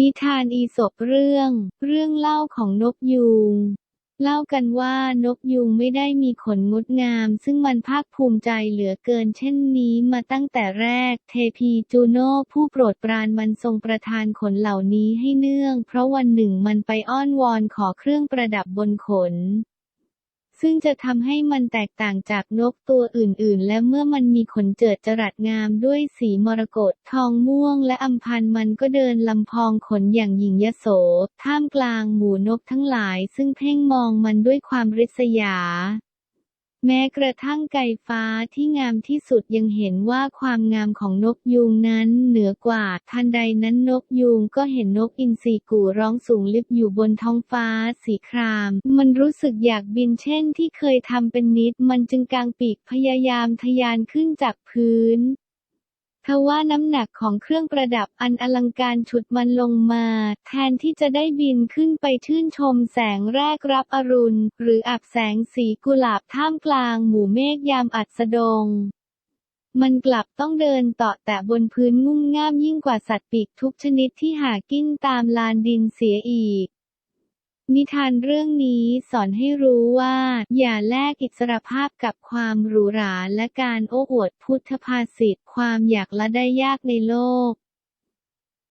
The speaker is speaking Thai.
นิทานอีสบเรื่อง เรื่องเล่าของนกยูง เล่ากันว่านกยูงไม่ได้มีขนงดงาม ซึ่งมันภาคภูมิใจเหลือเกินเช่นนี้มาตั้งแต่แรก เทพีจูโน่ผู้โปรดปรานมันทรงประทานขนเหล่านี้ให้เนื่อง เพราะวันหนึ่งมันไปอ้อนวอนขอเครื่องประดับบนขน ซึ่งจะทำให้มันแตกต่างจากนกตัวอื่นๆ และเมื่อมันมีขนเจิดจรัสงามด้วยสีมรกตทองม่วง และอัมพันมันก็เดินลำพองขนอย่างหญิงยโส ท่ามกลางหมู่นกทั้งหลาย ซึ่งเพ่งมองมันด้วยความริษยา แม้กระทั่งไก่ฟ้าที่งามที่สุดยังเห็นว่าความงามของนกยูงนั้นเหนือกว่า ทันใดนั้นนกยูงก็เห็นนกอินทรีกู่ร้องสูงลิบอยู่บนท้องฟ้าสีคราม มันรู้สึกอยากบินเช่นที่เคยทำเป็นนิด มันจึงกางปีกพยายามทะยานขึ้นจากพื้น ทว่าน้ำหนักของเครื่องประดับอันอลังการฉุดมันลงมา แทนที่จะได้บินขึ้นไปชื่นชมแสงแรกรับอรุณ หรืออับแสงสีกุหลาบท่ามกลางหมู่เมฆยามอัสดง มันกลับต้องเดินต่อแตะบนพื้นงุ่มง่ามยิ่งกว่าสัตว์ปีกทุกชนิดที่หากินตามลานดินเสียอีก นิทานเรื่องนี้สอนให้รู้ว่า อย่าแลกอิสรภาพกับความหรูหราและการโอ้อวดพุทธภาษิตความอยากละได้ยากในโลก